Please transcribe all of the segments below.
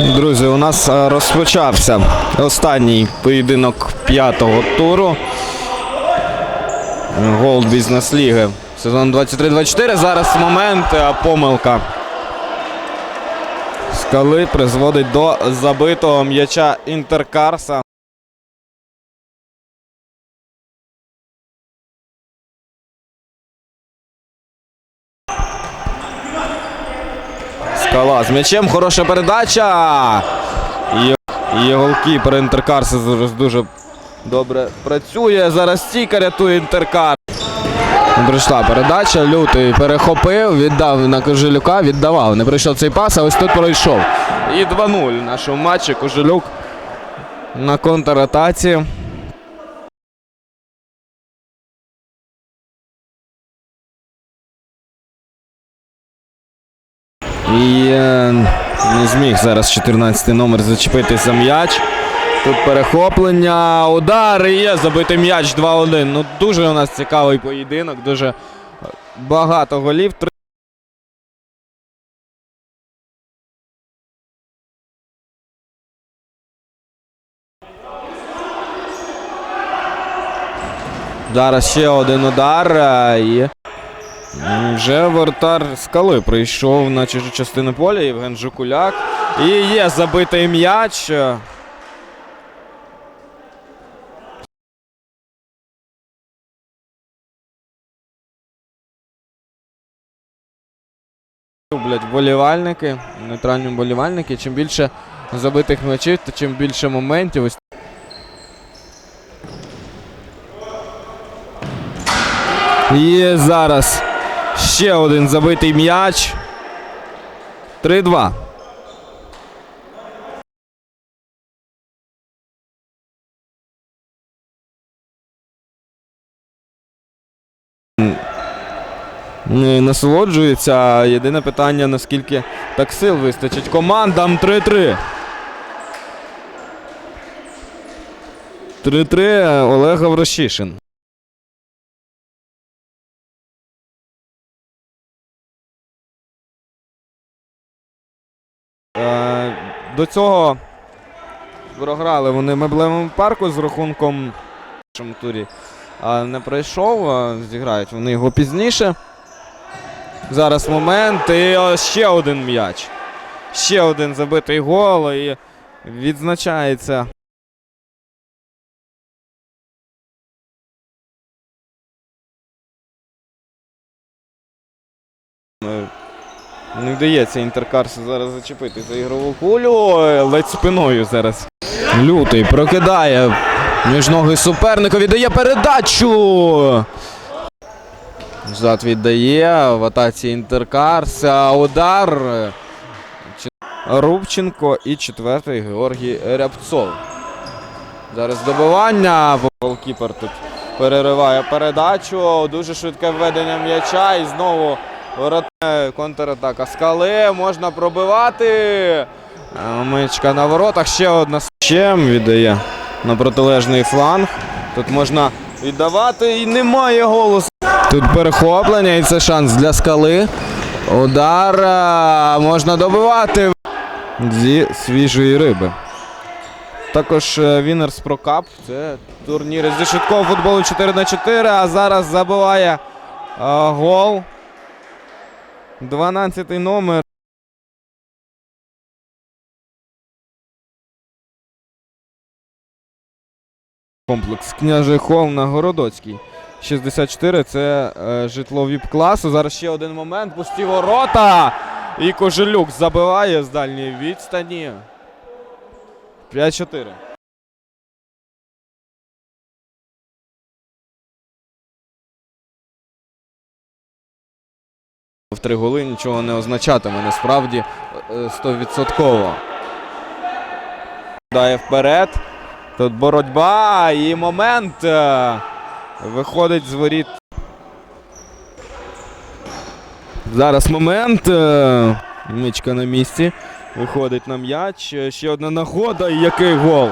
Друзі, у нас е, розпочався останній поєдинок п'ятого туру. Голд Бізнес Ліги. Сезон 23-24. Зараз момент, а помилка. Скали призводить до забитого м'яча Інтеркарса. Скала з м'ячем. Хороша передача. І, і голкіпер Інтеркарса зараз дуже добре працює. Два стійка рятує Інтеркар. Прийшла передача, лютий перехопив, віддав на Кожелюка, віддавав. Не прийшов цей пас, а ось тут пройшов. І 2-0 в нашому матчі. Кожелюк на контратаці. І е, не зміг зараз 14-й номер зачепити за м'яч. Тут перехоплення, удар і є забитий м'яч 2-1. Ну дуже у нас цікавий поєдинок, дуже багато голів. Зараз ще один удар е, і вже вратар скали прийшов на чужу частину поля Євген Жукуляк. І є забитий м'яч. Люблять вболівальники, нейтральні вболівальники. Чим більше забитих м'ячів, то чим більше моментів. Ось І зараз ще один забитий м'яч. 3-2. Насолоджується. Єдине питання, наскільки так сил вистачить командам 3-3. 3-3 Олег Гаврощишин. Цього програли вони меблевому парку з рахунком в першому турі. А не пройшов, а зіграють вони його пізніше. Зараз момент. І ще один м'яч. Ще один забитий гол і відзначається. Е, Не вдається Інтеркарсу зараз зачепити за ігрову кулю. Ледь спиною зараз. Лютий прокидає між ноги суперника, віддає передачу. Зад віддає в атаці Інтеркарса. Удар. Рубченко і четвертий Георгій Рябцов. Зараз добивання. Голкіпер тут перериває передачу. Дуже швидке введення м'яча. І знову воротне контратака скали. Можна пробивати. Мичка на воротах. Ще одна Чем віддає на протилежний фланг. Тут можна віддавати і немає голосу. Тут перехоплення і це шанс для скали. Удар можна добивати зі свіжої риби. Також Pro Cup. Це турніри зі швидкого футболу 4 на 4 а зараз забиває гол. 12 номер. Комплекс Княжий Холм на Городоцькій. 64 це е, житло віп класу. Зараз ще один момент. Пусті ворота. І Кожелюк забиває з дальньої відстані. 5-4. В три голи нічого не означатиме. Насправді е, 100%. Дає вперед. Тут боротьба і момент. е, Виходить з воріт. Зараз момент. е, Мичка на місці. Виходить на м'яч. Ще одна нагода. І який гол.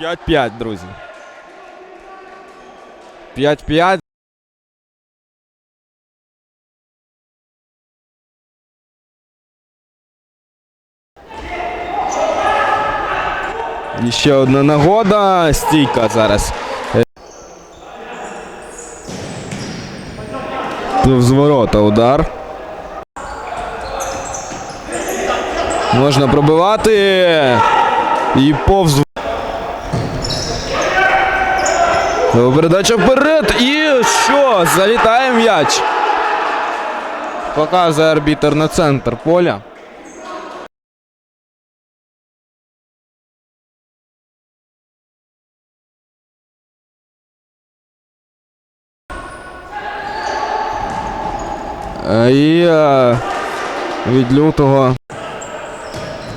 5-5, друзі. 5-5. Ще одна нагода. Стійка зараз. Е, З ворота удар. Можна пробивати. І повз. Передача вперед. І що? Залітає м'яч. Показує арбітер на центр поля. І е, від лютого.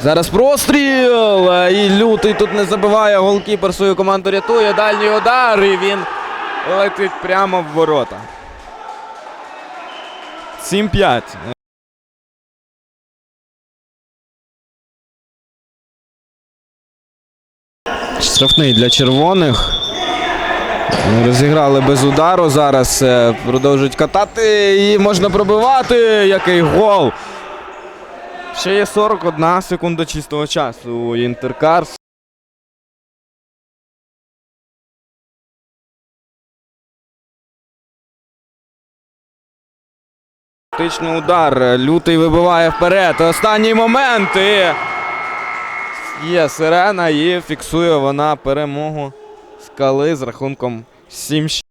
Зараз простріл! Е, І лютий тут не забиває. Голкіпер свою команду рятує. Дальній удар. І він летить прямо в ворота. 7-5. Штрафний для червоних. Розіграли без удару. Зараз е, продовжують катати і можна пробивати. Який гол! Ще є 41 секунда чистого часу у Інтеркарс. Тичний удар. Лютий вибиває вперед. Останній момент. І є сирена і фіксує вона перемогу скали з рахунком 7